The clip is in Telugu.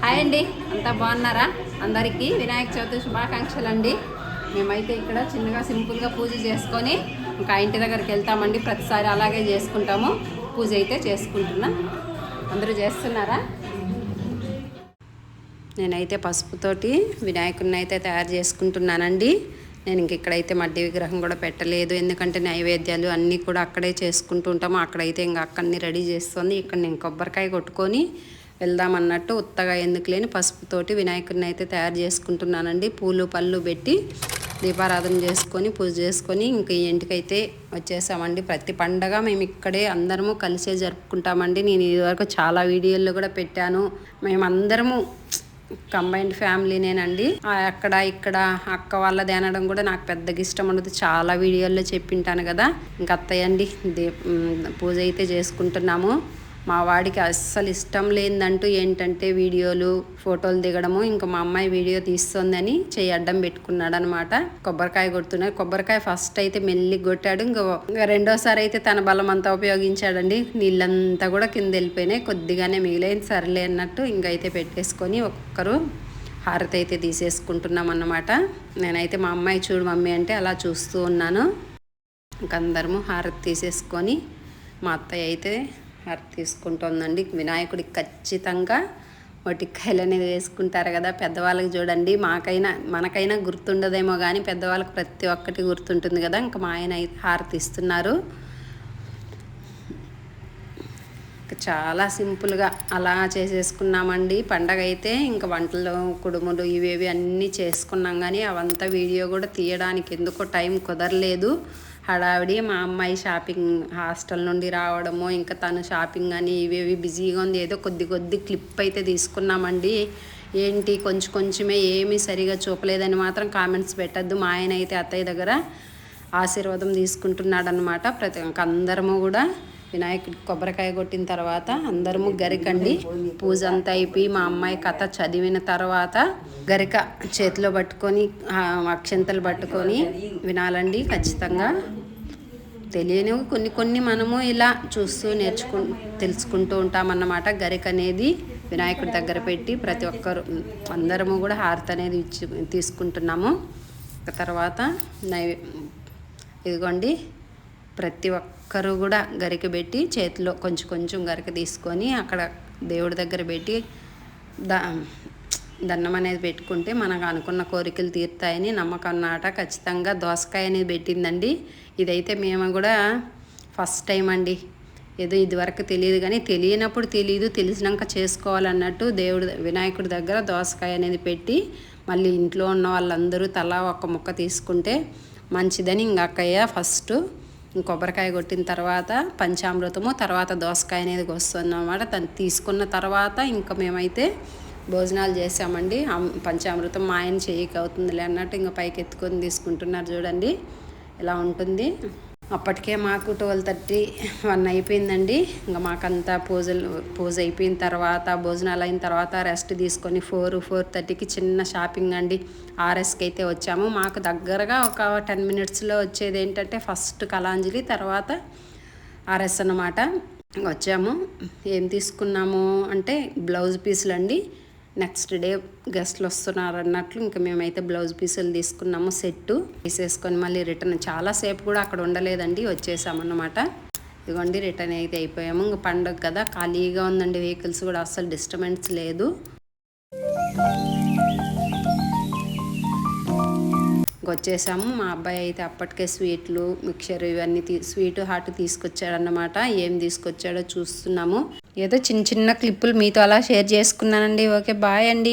హాయ్ అండి. అంతా బాగున్నారా? అందరికీ వినాయక చవితి శుభాకాంక్షలు అండి మేమైతే ఇక్కడ చిన్నగా సింపుల్గా పూజ చేసుకొని ఇంకా ఇంటి దగ్గరికి వెళ్తామండి. ప్రతిసారి అలాగే చేసుకుంటాము. పూజ అయితే చేసుకుంటున్నా. అందరూ చేస్తున్నారా? నేనైతే పసుపుతోటి వినాయకుడిని అయితే తయారు చేసుకుంటున్నానండి. నేను ఇంక ఇక్కడైతే మడ్డి విగ్రహం కూడా పెట్టలేదు. ఎందుకంటే నైవేద్యాలు అన్నీ కూడా అక్కడే చేసుకుంటూ ఉంటాము అక్కడైతే ఇంకా అక్కడిని రెడీ చేస్తుంది. ఇక్కడ నేను కొబ్బరికాయ కొట్టుకొని వెళ్దామన్నట్టు ఉత్తగా ఎందుకు లేని పసుపుతోటి వినాయకుడిని అయితే తయారు చేసుకుంటున్నానండి. పూలు పళ్ళు పెట్టి దీపారాధన చేసుకొని పూజ చేసుకొని ఇంక ఈ ఇంటికైతే వచ్చేసామండి. ప్రతి పండగ మేము ఇక్కడే అందరము కలిసే జరుపుకుంటామండి. నేను ఇదివరకు చాలా వీడియోల్లో కూడా పెట్టాను. మేమందరము కంబైన్డ్ ఫ్యామిలీనేనండి అక్కడ ఇక్కడ అక్క వాళ్ళది అనడం కూడా నాకు పెద్దగా ఇష్టం ఉండదు. చాలా వీడియోల్లో చెప్పింటాను కదా. ఇంక అత్తయ్యండి పూజ అయితే చేసుకుంటున్నాము. మా వాడికి అస్సలు ఇష్టం లేదంటూ ఏంటంటే వీడియోలు ఫోటోలు దిగడము. ఇంకా మా అమ్మాయి వీడియో తీస్తోందని చెయ్యి అడ్డం పెట్టుకున్నాడు అనమాట కొబ్బరికాయ కొడుతున్నాడు. కొబ్బరికాయ ఫస్ట్ అయితే మెల్లి కొట్టాడు. ఇంకా రెండోసారి అయితే తన బలం అంతా ఉపయోగించాడండి. నీళ్ళంతా కూడా కింద వెళ్ళిపోయినాయి. కొద్దిగానే మిగిలింది. సర్లే అన్నట్టు ఇంకైతే పెట్టేసుకొని ఒక్కరు హారతి అయితే తీసేసుకుంటున్నాం అన్నమాట. నేనైతే మా అమ్మాయి చూడు మమ్మీ అంటే అలా చూస్తూ ఉన్నాను. ఇంకందరము హారతి తీసేసుకొని మా అత్తయ్య అయితే హారతి తీసుకుంటుందండి. వినాయకుడికి ఖచ్చితంగా మొటిక్కాయలు అనేది వేసుకుంటారు కదా పెద్దవాళ్ళకి చూడండి. మాకైనా మనకైనా గుర్తుండదేమో కానీ పెద్దవాళ్ళకి ప్రతి ఒక్కటి గుర్తుంటుంది కదా. ఇంకా మా ఆయన అయితే హారతి ఇస్తున్నారు. చాలా సింపుల్గా అలా చేసేసుకున్నామండి. పండగ అయితే ఇంకా వంటలు కుడుములు ఇవేవి అన్నీ చేసుకున్నాం కానీ అవంతా వీడియో కూడా తీయడానికి ఎందుకో టైం కుదరలేదు. హడావిడి మా అమ్మాయి షాపింగ్ హాస్టల్ నుండి రావడము ఇంకా తను షాపింగ్ అని ఇవేవి బిజీగా ఉంది. ఏదో కొద్ది కొద్ది క్లిప్ అయితే తీసుకున్నామండి. ఏంటి? కొంచెం కొంచెమే ఏమీ సరిగా చూపలేదని మాత్రం కామెంట్స్ పెట్టద్దు. మా ఆయన అయితే అత్తయ్య దగ్గర ఆశీర్వాదం తీసుకుంటున్నాడనమాట ప్రతి అందరము కూడా వినాయకుడికి కొబ్బరికాయ కొట్టిన తర్వాత అందరము గరికండి. పూజ అంతా అయిపోయి మా అమ్మాయి కథ చదివిన తర్వాత గరిక చేతిలో పట్టుకొని అక్షంతలు పట్టుకొని వినాలండి ఖచ్చితంగా. తెలియనివి కొన్ని కొన్ని మనము ఇలా చూస్తూ నేర్చుకు తెలుసుకుంటూ ఉంటామన్నమాట. గరిక అనేది వినాయకుడి దగ్గర పెట్టి ప్రతి ఒక్కరు అందరము కూడా హారతి అనేది ఇచ్చి తీసుకుంటున్నాము. తర్వాత నైవే ఇదిగోండి. ప్రతి ఒక్కరు కూడా గరిక పెట్టి చేతిలో కొంచెం కొంచెం గరిక తీసుకొని అక్కడ దేవుడి దగ్గర పెట్టి దా దండం అనేది పెట్టుకుంటే మనకు అనుకున్న కోరికలు తీరుతాయని నమ్మకం అన్నమాట ఖచ్చితంగా దోసకాయ అనేది పెట్టిందండి. ఇదైతే మేము కూడా ఫస్ట్ టైం అండి. ఏదో ఇదివరకు తెలియదు కానీ తెలియనప్పుడు తెలియదు తెలిసినాక చేసుకోవాలన్నట్టు దేవుడు వినాయకుడి దగ్గర దోసకాయ అనేది పెట్టి మళ్ళీ ఇంట్లో ఉన్న వాళ్ళందరూ తలా ఒక ముక్క తీసుకుంటే మంచిదని ఇంక అక్కయ్య ఫస్ట్ కొబ్బరికాయ కొట్టిన తర్వాత పంచామృతము తర్వాత దోసకాయ అనేది వస్తుందన్నమాట తను తీసుకున్న తర్వాత ఇంకా మేమైతే భోజనాలు చేసామండి. పంచామృతం మా ఆయన చేయక అవుతుందిలే అన్నట్టు ఇంకా పైకి ఎత్తుకొని తీసుకుంటున్నారు చూడండి. ఇలా ఉంటుంది? అప్పటికే మాకు ట్వెల్వ్ థర్టీ వన్ అయిపోయిందండి. ఇంకా మాకంతా పూజలు పూజ అయిపోయిన తర్వాత భోజనాలు అయిన తర్వాత రెస్ట్ తీసుకొని ఫోర్ ఫోర్ థర్టీకి చిన్న షాపింగ్ అండి. ఆర్ఎస్కి అయితే వచ్చాము. మాకు దగ్గరగా ఒక టెన్ మినిట్స్లో వచ్చేది ఏంటంటే ఫస్ట్ కలాంజలి తర్వాత ఆర్ఎస్ అన్నమాట. వచ్చాము. ఏం తీసుకున్నాము అంటే బ్లౌజ్ పీసులు అండి నెక్స్ట్ డే గెస్ట్లు వస్తున్నారు అన్నట్లు ఇంకా మేమైతే బ్లౌజ్ పీసులు తీసుకున్నాము సెట్టు తీసేసుకొని మళ్ళీ రిటర్న్. చాలాసేపు కూడా అక్కడ ఉండలేదండి వచ్చేసామన్నమాట. ఇదిగోండి రిటర్న్ అయితే అయిపోయాము. ఇంకా పండుగ కదా ఖాళీగా ఉందండి వెహికల్స్ కూడా అస్సలు డిస్టర్బెన్స్ లేదు. వచ్చేసాము. మా అబ్బాయి అయితే అప్పటికే స్వీట్లు మిక్చర్ ఇవన్నీ తీ స్వీట్ హాట్ తీసుకొచ్చాడన్నమాట. ఏం తీసుకొచ్చాడో చూస్తున్నాము. ఏదో చిన్న చిన్న క్లిప్పులు మీతో అలా షేర్ చేసుకున్నానండి. ఓకే బాయ్ అండి.